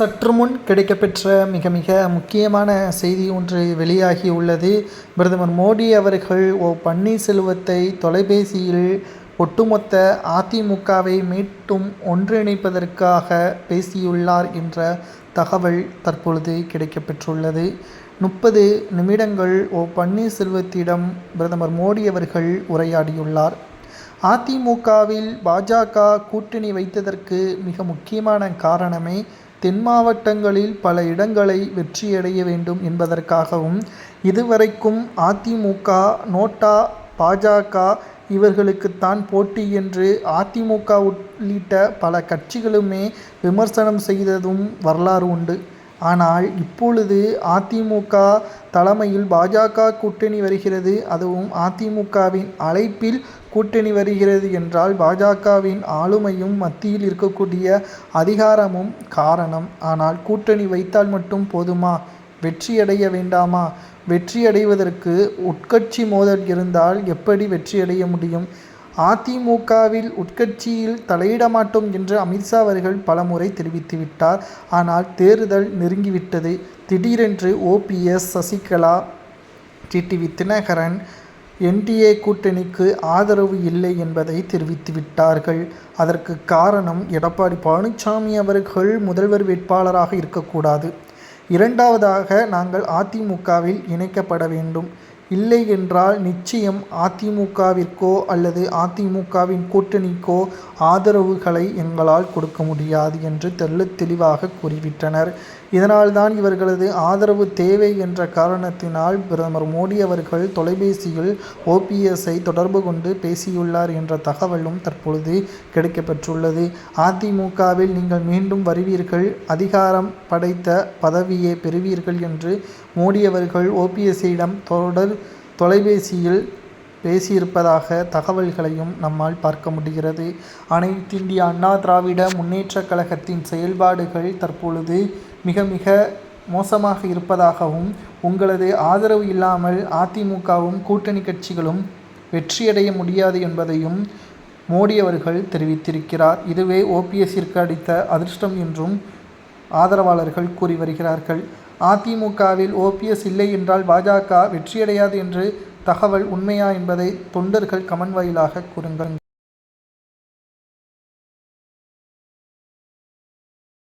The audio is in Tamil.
சற்று முன் கிடைக்கப்பெற்ற மிக மிக முக்கியமான செய்தி ஒன்று வெளியாகி உள்ளது. பிரதமர் மோடி அவர்கள் ஓ பன்னீர்செல்வத்தை தொலைபேசியில் ஒட்டுமொத்த அதிமுகவை மீட்டும் ஒன்றிணைப்பதற்காக பேசியுள்ளார் என்ற தகவல் தற்பொழுது கிடைக்கப்பெற்றுள்ளது. முப்பது நிமிடங்கள் ஓ பன்னீர்செல்வத்திடம் பிரதமர் மோடி அவர்கள் உரையாடியுள்ளார். அதிமுகவில் பாஜக கூட்டணி வைத்ததற்கு மிக முக்கியமான காரணமே தென் மாவட்டங்களில் பல இடங்களை வெற்றியடைய வேண்டும் என்பதற்காகவும் இதுவரைக்கும் அதிமுக நோட்டா பாஜக இவர்களுக்குத்தான் போட்டி என்று அதிமுக உள்ளிட்ட பல கட்சிகளுமே விமர்சனம் செய்ததும் வரலாறு உண்டு. ஆனால் இப்பொழுது அதிமுக தலைமையில் பாஜக கூட்டணி வருகிறது. அதுவும் அதிமுகவின் அழைப்பில் கூட்டணி வருகிறது என்றால் பாஜகவின் ஆளுமையும் மத்தியில் இருக்கக்கூடிய அதிகாரமும் காரணம். ஆனால் கூட்டணி வைத்தால் மட்டும் போதுமா? வெற்றியடைய வேண்டாமா? வெற்றியடைவதற்கு உட்கட்சி மோதல் இருந்தால் எப்படி வெற்றியடைய முடியும்? அதிமுகவில் உட்கட்சியில் தலையிட மாட்டோம் என்று அமித்ஷா அவர்கள் பலமுறை தெரிவித்துவிட்டார். ஆனால் தேர்தல் நெருங்கிவிட்டது. திடீரென்று OPS Sasikala TTV Dhinakaran NDA கூட்டணிக்கு ஆதரவு இல்லை என்பதை தெரிவித்துவிட்டார்கள். அதற்கு காரணம் எடப்பாடி பழனிசாமி அவர்கள் முதல்வர் வேட்பாளராக இருக்கக்கூடாது. இரண்டாவதாக நாங்கள் அதிமுகவில் இணைக்கப்பட வேண்டும். இல்லை என்றால் நிச்சயம் அதிமுகவிற்கோ அல்லது அதிமுகவின் கூட்டணிக்கோ ஆதரவுகளை எங்களால் கொடுக்க முடியாது என்று தெள்ளத் தெளிவாக கூறிவிட்டனர். இதனால்தான் இவர்களது ஆதரவு தேவை என்ற காரணத்தினால் பிரதமர் மோடி அவர்கள் தொலைபேசியில் ஓபிஎஸ்ஐ தொடர்பு கொண்டு பேசியுள்ளார் என்ற தகவலும் தற்பொழுது கிடைக்கப்பெற்றுள்ளது. அதிமுகவில் நீங்கள் மீண்டும் வருவீர்கள் அதிகாரம் படைத்த பதவியை பெறுவீர்கள் என்று மோடி அவர்கள் தொடர் தொலைபேசியில் பேசியிருப்பதாக தகவல்களையும் நம்மால் பார்க்க முடிகிறது. அனைத்து இந்திய அண்ணா திராவிட முன்னேற்றக் கழகத்தின் செயல்பாடுகள் தற்பொழுது மிக மிக மோசமாக இருப்பதாகவும் உங்களது ஆதரவு இல்லாமல் அதிமுகவும் கூட்டணி கட்சிகளும் வெற்றியடைய முடியாது என்பதையும் மோடி அவர்கள் தெரிவித்திருக்கிறார். இதுவே ஓபிஎஸ்ஸிற்கு அடித்த அதிர்ஷ்டம் என்றும் ஆதரவாளர்கள் கூறி வருகிறார்கள். அதிமுகவில் ஓபிஎஸ் இல்லை என்றால் பாஜக வெற்றியடையாது என்று தகவல் உண்மையா என்பதை தொண்டர்கள் கமெண்ட் வாயிலாக கூறுங்கள்.